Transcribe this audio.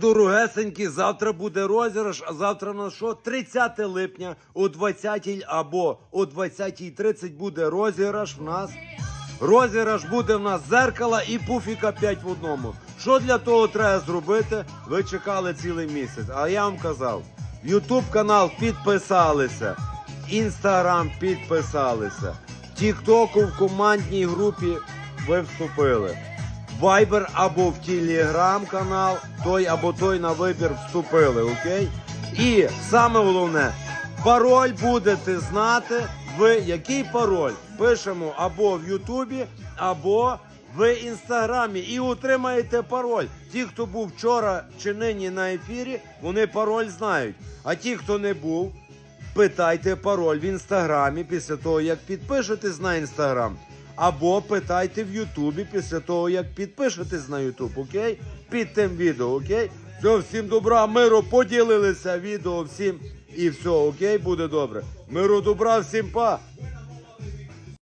Дорогесенькі, завтра буде розіграш, а завтра на що? 30 липня о 20 або о 20.30 буде розіграш в нас. Розіграш буде в нас зеркала і пуфіка 5 в одному. Що для того треба зробити? Ви чекали цілий місяць. А я вам казав, Ютуб канал підписалися, Інстаграм підписалися, Тіктоку в командній групі ви вступили. Viber або в Telegram канал, той або той на вибір вступили, окей? І саме головне, пароль будете знати. Ви який пароль? Пишемо або в Ютубі, або в інстаграмі і отримаєте пароль. Ті, хто був вчора чи нині на ефірі, вони пароль знають. А ті, хто не був, питайте пароль в інстаграмі після того, як підпишетесь на інстаграм. Або питайте в Ютубі після того, як підпишетесь на Ютуб, окей? Під тим відео, окей? Все, всім добра, миру, поділилися відео всім і все, окей, буде добре. Миру, добра, всім па.